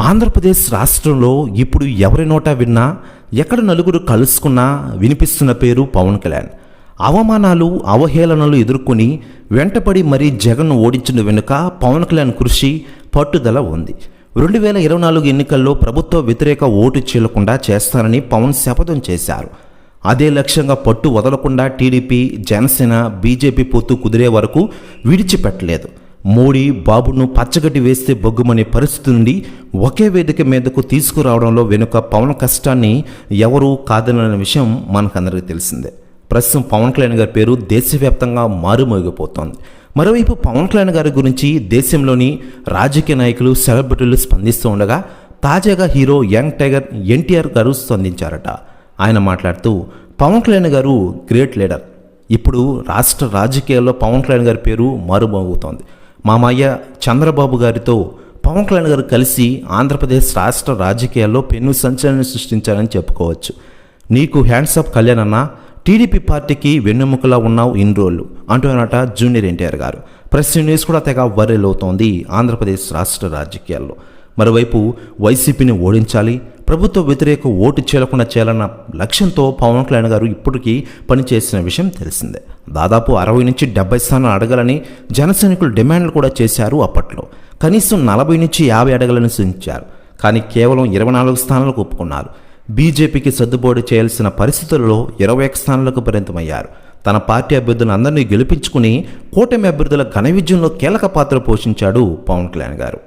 ఆంధ్రప్రదేశ్ రాష్ట్రంలో ఇప్పుడు ఎవరి నోట విన్నా ఎక్కడ నలుగురు కలుసుకున్నా వినిపిస్తున్న పేరు పవన్ కళ్యాణ్. అవమానాలు అవహేళనలు ఎదుర్కొని వెంటపడి మరీ జగన్ను ఓడించిన వెనుక పవన్ కళ్యాణ్ కృషి పట్టుదల ఉంది. రెండు వేల ఇరవై నాలుగు ఎన్నికల్లో ప్రభుత్వ వ్యతిరేక ఓటు చీలకుండా చేస్తానని పవన్ శపథం చేశారు. అదే లక్ష్యంగా పట్టు వదలకుండా టీడీపీ జనసేన బీజేపీ పొత్తు కుదిరే వరకు విడిచిపెట్టలేదు. మోడీ బాబును పచ్చగడ్డి వేస్తే బొగ్గుమనే పరిస్థితి నుండి ఒకే వేదిక మీదకు తీసుకురావడంలో వెనుక పవన్ కష్టాన్ని ఎవరూ కాదనన్న విషయం మనకందరికీ తెలిసిందే. ప్రస్తుతం పవన్ కళ్యాణ్ గారి పేరు దేశవ్యాప్తంగా మారుమోగిపోతోంది. మరోవైపు పవన్ కళ్యాణ్ గారి గురించి దేశంలోని రాజకీయ నాయకులు సెలబ్రిటీలు స్పందిస్తూ ఉండగా తాజాగా హీరో యంగ్ టైగర్ ఎన్టీఆర్ గారు స్పందించారట. ఆయన మాట్లాడుతూ పవన్ కళ్యాణ్ గారు గ్రేట్ లీడర్. ఇప్పుడు రాష్ట్ర రాజకీయాల్లో పవన్ కళ్యాణ్ గారి పేరు మారుమోగుతోంది. మామయ్య చంద్రబాబు గారితో పవన్ కళ్యాణ్ గారు కలిసి ఆంధ్రప్రదేశ్ రాష్ట్ర రాజకీయాల్లో పెను సంచలనం సృష్టించారని చెప్పుకోవచ్చు. నీకు హ్యాండ్సప్ కళ్యాణ్ అన్న టీడీపీ పార్టీకి వెన్నెముకలా ఉన్నావు ఇన్ని రోజులు అంటున్నారట జూనియర్ ఎన్టీఆర్ గారు. ప్రెస్ న్యూస్ కూడా తెగ వర్రెలవుతోంది ఆంధ్రప్రదేశ్ రాష్ట్ర రాజకీయాల్లో. మరోవైపు వైసీపీని ఓడించాలి ప్రభుత్వ వ్యతిరేక ఓటు చేలకుండా చేయాలన్న లక్ష్యంతో పవన్ కళ్యాణ్ గారు ఇప్పటికీ పనిచేసిన విషయం తెలిసిందే. దాదాపు అరవై నుంచి డెబ్బై స్థానాలు అడగాలని జనసైనికులు డిమాండ్లు కూడా చేశారు అప్పట్లో. కనీసం నలభై నుంచి యాభై అడగలను సూచించారు కానీ కేవలం ఇరవై నాలుగు స్థానాలకు ఒప్పుకున్నారు. బీజేపీకి సర్దుబాటు చేయాల్సిన పరిస్థితుల్లో ఇరవై ఒక స్థానాలకు పరిమితమయ్యారు. తన పార్టీ అభ్యర్థులను అందరినీ గెలిపించుకుని కూటమి అభ్యర్థుల ఘన విజయంలో కీలక పాత్ర పోషించాడు పవన్ కళ్యాణ్ గారు.